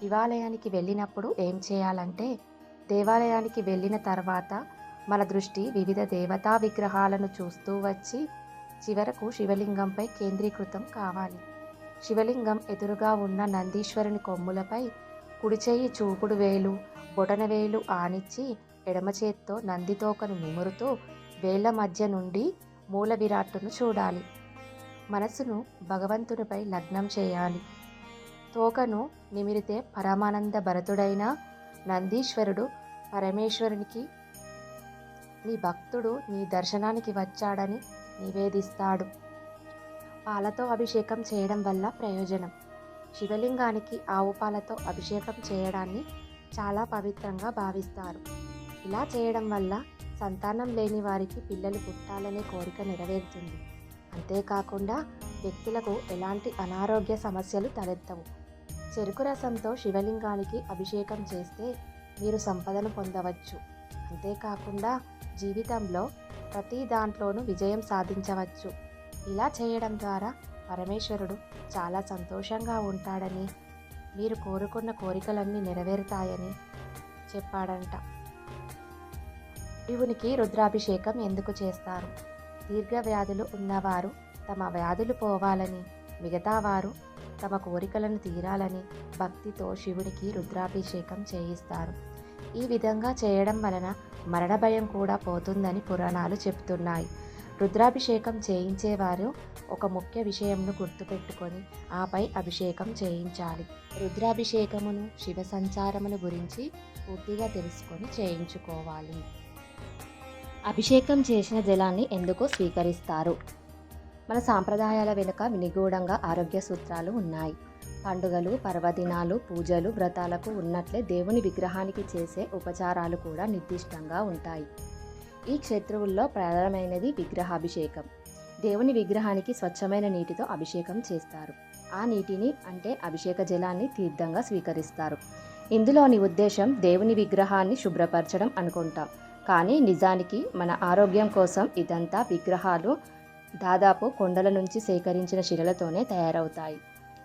శివాలయానికి వెళ్ళినప్పుడు ఏం చేయాలంటే దేవాలయానికి వెళ్ళిన తర్వాత మన దృష్టి వివిధ దేవతా విగ్రహాలను చూస్తూ వచ్చి చివరకు శివలింగంపై కేంద్రీకృతం కావాలి. శివలింగం ఎదురుగా ఉన్న నందీశ్వరుని కొమ్ములపై కుడిచేయి చూపుడు వేలు బొటన వేలు ఆనిచ్చి ఎడమ చేత్తో నందితోకను నిమురుతూ వేళ్ళ మధ్య నుండి మూల విరాట్టును చూడాలి. మనసును భగవంతునిపై లగ్నం చేయాలి. తోకను నిమిరితే పరమానంద భరతుడైన నందీశ్వరుడు పరమేశ్వరునికి నీ భక్తుడు నీ దర్శనానికి వచ్చాడని నివేదిస్తాడు. పాలతో అభిషేకం చేయడం వల్ల ప్రయోజనం. శివలింగానికి ఆవు పాలతో అభిషేకం చేయడాన్ని చాలా పవిత్రంగా భావిస్తారు. ఇలా చేయడం వల్ల సంతానం లేని వారికి పిల్లలు పుట్టాలనే కోరిక నెరవేరుతుంది. అంతేకాకుండా వ్యక్తులకు ఎలాంటి అనారోగ్య సమస్యలు తలెత్తవు. చెరుకు రసంతో శివలింగానికి అభిషేకం చేస్తే మీరు సంపదను పొందవచ్చు. అంతేకాకుండా జీవితంలో ప్రతి దాంట్లోనూ విజయం సాధించవచ్చు. ఇలా చేయడం ద్వారా పరమేశ్వరుడు చాలా సంతోషంగా ఉంటాడని మీరు కోరుకున్న కోరికలన్నీ నెరవేరుతాయని చెప్పాడంట. శివునికి రుద్రాభిషేకం ఎందుకు చేస్తారు? దీర్ఘ వ్యాధులు ఉన్నవారు తమ వ్యాధులు పోవాలని మిగతా వారు తమ కోరికలను తీరాలని భక్తితో శివునికి రుద్రాభిషేకం చేయిస్తారు. ఈ విధంగా చేయడం వలన మరణ భయం కూడా పోతుందని పురాణాలు చెబుతున్నాయి రుద్రాభిషేకం చేయించేవారు ఒక ముఖ్య విషయంను గుర్తుపెట్టుకొని ఆపై అభిషేకం చేయించాలి. రుద్రాభిషేకమును శివ సంచారమును గురించి పూర్తిగా తెలుసుకొని చేయించుకోవాలి. అభిషేకం చేసిన జలాన్ని ఎందుకు స్వీకరిస్తారు. మన సాంప్రదాయాల వెనుక నిగూఢంగా ఆరోగ్య సూత్రాలు ఉన్నాయి. పండుగలు పర్వదినాలు పూజలు వ్రతాలకు ఉన్నట్లే దేవుని విగ్రహానికి చేసే ఉపచారాలు కూడా నిర్దిష్టంగా ఉంటాయి. ఈ క్షేత్రువుల్లో ప్రధానమైనది విగ్రహాభిషేకం. దేవుని విగ్రహానికి స్వచ్ఛమైన నీటితో అభిషేకం చేస్తారు. ఆ నీటిని అంటే అభిషేక జలాన్ని తీర్థంగా స్వీకరిస్తారు. ఇందులోని ఉద్దేశం దేవుని విగ్రహాన్ని శుభ్రపరచడం అనుకుంటాం. కానీ నిజానికి మన ఆరోగ్యం కోసం ఇదంతా విగ్రహాలు దాదాపు కొండల నుంచి సేకరించిన శిలలతోనే తయారవుతాయి.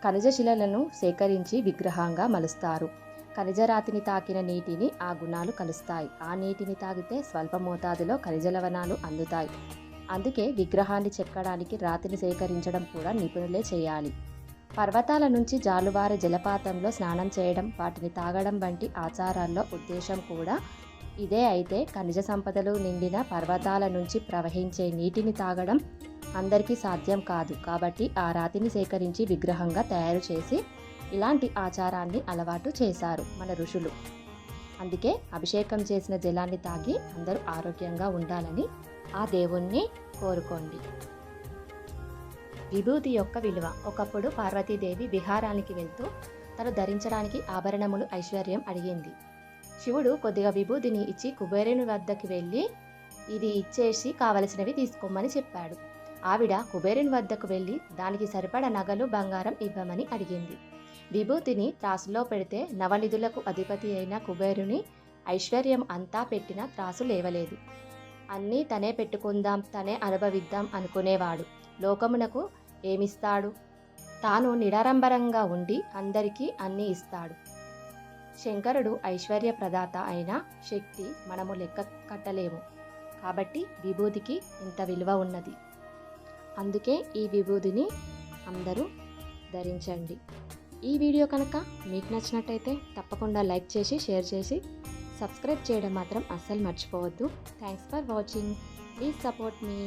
ఖనిజ శిలలను సేకరించి విగ్రహంగా మలుస్తారు. ఖనిజరాతిని తాకిన నీటిని ఆ గుణాలు కలుస్తాయి. ఆ నీటిని తాగితే స్వల్ప మోతాదులో ఖనిజ లవణాలు అందుతాయి. అందుకే విగ్రహాన్ని చెక్కడానికి రాతిని సేకరించడం కూడా నిపుణులే చేయాలి. పర్వతాల నుంచి జాలువారి జలపాతంలో స్నానం చేయడం వాటిని తాగడం వంటి ఆచారాల్లో ఉద్దేశం కూడా ఇదే అయితే ఖనిజ సంపదలు నిండిన పర్వతాల నుంచి ప్రవహించే నీటిని తాగడం అందరికీ సాధ్యం కాదు. కాబట్టి ఆ రాతిని సేకరించి విగ్రహంగా తయారు చేసి ఇలాంటి ఆచారాన్ని అలవాటు చేశారు మన ఋషులు. అందుకే అభిషేకం చేసిన జలాన్ని తాగి అందరూ ఆరోగ్యంగా ఉండాలని ఆ దేవుణ్ణి కోరుకోండి. విభూతి యొక్క విలువ. ఒకప్పుడు పార్వతీదేవి విహారానికి వెళ్తూ తను ధరించడానికి ఆభరణములు ఐశ్వర్యం అడిగింది. శివుడు కొద్దిగా విభూతిని ఇచ్చి కుబేరుని వద్దకు వెళ్ళి ఇది ఇచ్చేసి కావలసినవి తీసుకోమని చెప్పాడు. ఆవిడ కుబేరుని వద్దకు వెళ్ళి దానికి సరిపడ నగలు బంగారం ఇవ్వమని అడిగింది. విభూతిని త్రాసులో పెడితే నవనిధులకు అధిపతి అయిన కుబేరుని ఐశ్వర్యం అంతా పెట్టిన త్రాసు లేవలేదు. అన్నీ తనే పెట్టుకుందాం తనే అనుభవిద్దాం అనుకునేవాడు. లోకమునకు ఏమిస్తాడు? తాను నిడారంబరంగా ఉండి అందరికీ అన్నీ ఇస్తాడు. శంకరుడు ఐశ్వర్య ప్రదాత అయిన శక్తి మనము లెక్క కట్టలేము. కాబట్టి విభూతికి ఇంత విలువ ఉన్నది. అందుకే ఈ విభూతిని అందరూ ధరించండి. ఈ వీడియో కనుక మీకు నచ్చినట్టయితే తప్పకుండా లైక్ చేసి షేర్ చేసి సబ్స్క్రైబ్ చేయడం మాత్రం అస్సలు మర్చిపోవద్దు. Thanks for watching please support me